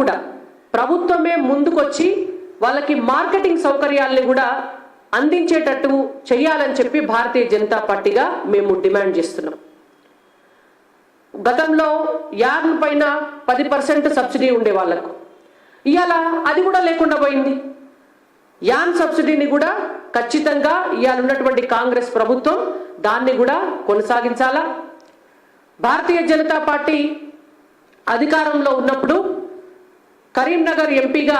కూడా ప్రభుత్వమే ముందుకొచ్చి వాళ్ళకి మార్కెటింగ్ సౌకర్యాల్ని కూడా అందించేటట్టు చేయాలని చెప్పి భారతీయ జనతా పార్టీగా మేము డిమాండ్ చేస్తున్నాం. గతంలో యార్న్ పైన పది పర్సెంట్ సబ్సిడీ ఉండే వాళ్ళకు. ఇవాళ అది కూడా లేకుండా పోయింది. యాన్ సబ్సిడీని కూడా ఖచ్చితంగా ఇవాళ ఉన్నటువంటి కాంగ్రెస్ ప్రభుత్వం దాన్ని కూడా కొనసాగించాలా? భారతీయ జనతా పార్టీ అధికారంలో ఉన్నప్పుడు కరీంనగర్ ఎంపీగా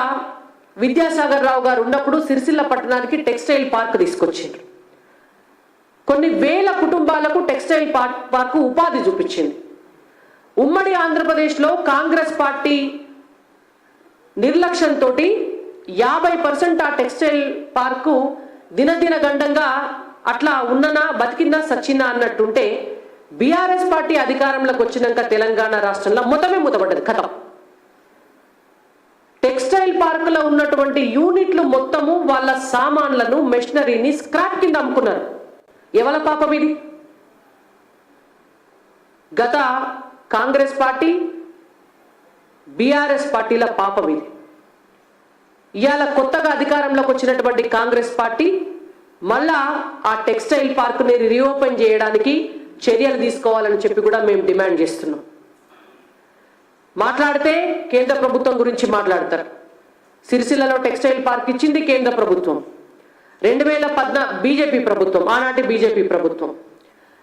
విద్యాసాగర్ రావు గారు ఉన్నప్పుడు సిరిసిల్ల పట్టణానికి టెక్స్టైల్ పార్క్ తీసుకొచ్చింది. కొన్ని వేల కుటుంబాలకు టెక్స్టైల్ పార్క్ ఉపాధి చూపించింది. ఉమ్మడి ఆంధ్రప్రదేశ్లో కాంగ్రెస్ పార్టీ నిర్లక్ష్యంతో యాభై పర్సెంట్ ఆ టెక్స్టైల్ పార్కు దినదిన గండంగా అట్లా ఉన్ననా బతికిందా సచ్చినా అన్నట్టుంటే బీఆర్ఎస్ పార్టీ అధికారంలోకి వచ్చినాక తెలంగాణ రాష్ట్రంలో మొత్తమే మూతపడ్డది కథం టెక్స్టైల్ పార్కులో ఉన్నటువంటి యూనిట్లు మొత్తము వాళ్ళ సామాన్లను మెషినరీని స్క్రాప్ కింద అమ్ముకున్నారు. ఎవల పాపం ఇది? గత కాంగ్రెస్ పార్టీ బీఆర్ఎస్ పార్టీల పాపం ఇది. ఇవాళ కొత్తగా అధికారంలోకి వచ్చినటువంటి కాంగ్రెస్ పార్టీ మళ్ళా ఆ టెక్స్టైల్ పార్క్ని రీఓపెన్ చేయడానికి చర్యలు తీసుకోవాలని చెప్పి కూడా మేము డిమాండ్ చేస్తున్నాం. మాట్లాడితే కేంద్ర ప్రభుత్వం గురించి మాట్లాడతారు. సిరిసిల్లలో టెక్స్టైల్ పార్క్ ఇచ్చింది కేంద్ర ప్రభుత్వం. రెండు వేల పద్నా బీజేపీ ప్రభుత్వం ఆనాటి బీజేపీ ప్రభుత్వం.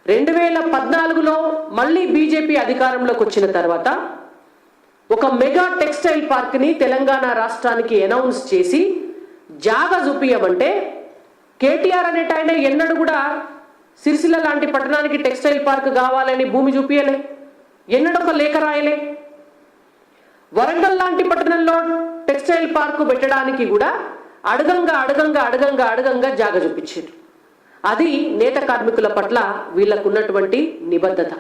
రెండు వేల పద్నాలుగులో మళ్ళీ బీజేపీ అధికారంలోకి వచ్చిన తర్వాత ఒక మెగా టెక్స్టైల్ పార్క్ని తెలంగాణ రాష్ట్రానికి అనౌన్స్ చేసి జాగ చూపించమంటే కేటీఆర్ అనేట ఆయన ఎన్నడూ కూడా సిరిసిల్ల లాంటి పట్టణానికి టెక్స్టైల్ పార్క్ కావాలని భూమి చూపించలే ఎన్నడొక లేఖ రాయలే. వరంగల్ లాంటి పట్టణంలో టెక్స్టైల్ పార్కు పెట్టడానికి కూడా అడగంగా అడగంగా అడగంగా అడగంగా జాగ చూపించారు. అది నేత కార్మికుల పట్ల వీళ్ళకున్నటువంటి నిబద్ధత.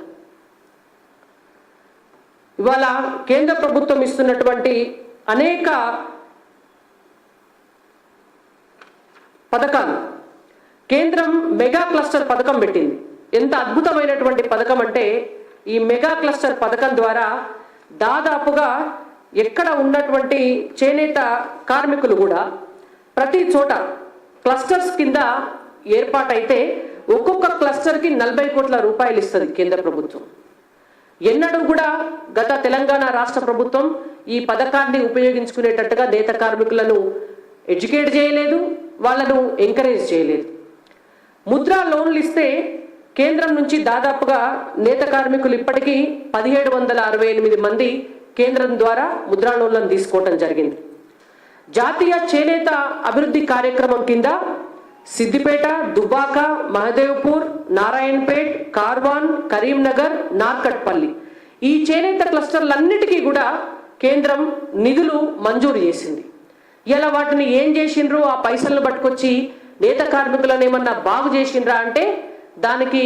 ఇవాళ కేంద్ర ప్రభుత్వం ఇస్తున్నటువంటి అనేక పథకాలు. కేంద్రం మెగా క్లస్టర్ పథకం పెట్టింది. ఎంత అద్భుతమైనటువంటి పథకం అంటే ఈ మెగా క్లస్టర్ పథకం ద్వారా దాదాపుగా ఎక్కడ ఉన్నటువంటి చేనేత కార్మికులు కూడా ప్రతి చోట క్లస్టర్స్ కింద ఏర్పాటైతే ఒక్కొక్క క్లస్టర్కి నలభై కోట్ల రూపాయలు ఇస్తుంది కేంద్ర ప్రభుత్వం. ఎన్నడూ కూడా గత తెలంగాణ రాష్ట్ర ప్రభుత్వం ఈ పథకాన్ని ఉపయోగించుకునేటట్టుగా నేత కార్మికులను ఎడ్యుకేట్ చేయలేదు వాళ్ళను ఎంకరేజ్ చేయలేదు. ముద్రా లోన్లు ఇస్తే కేంద్రం నుంచి దాదాపుగా నేత కార్మికులు ఇప్పటికీ పదిహేడు వందల అరవై ఎనిమిది మంది కేంద్రం ద్వారా ముద్రా తీసుకోవటం జరిగింది. జాతీయ చేనేత అభివృద్ధి కార్యక్రమం కింద సిద్దిపేట దుబాక మహదేవ్పూర్ నారాయణపేట్ కార్వాన్ కరీంనగర్ నార్కట్పల్లి ఈ చేనేత క్లస్టర్లన్నిటికీ కూడా కేంద్రం నిధులు మంజూరు చేసింది. ఇలా వాటిని ఏం చేసిండ్రు? ఆ పైసలను పట్టుకొచ్చి నేత కార్మికులను ఏమన్నా బాగు చేసిండ్రా అంటే దానికి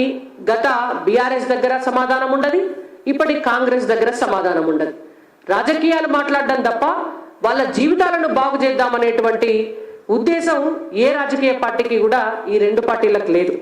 గత బీఆర్ఎస్ దగ్గర సమాధానం ఉండదు ఇప్పటి కాంగ్రెస్ దగ్గర సమాధానం ఉండదు. రాజకీయాలు మాట్లాడడం తప్ప వాళ్ళ జీవితాలను బాగు చేద్దామనేటువంటి ఉద్దేశం ఏ రాజకీయ పార్టీకి కూడా ఈ రెండు పార్టీలకు లేదు.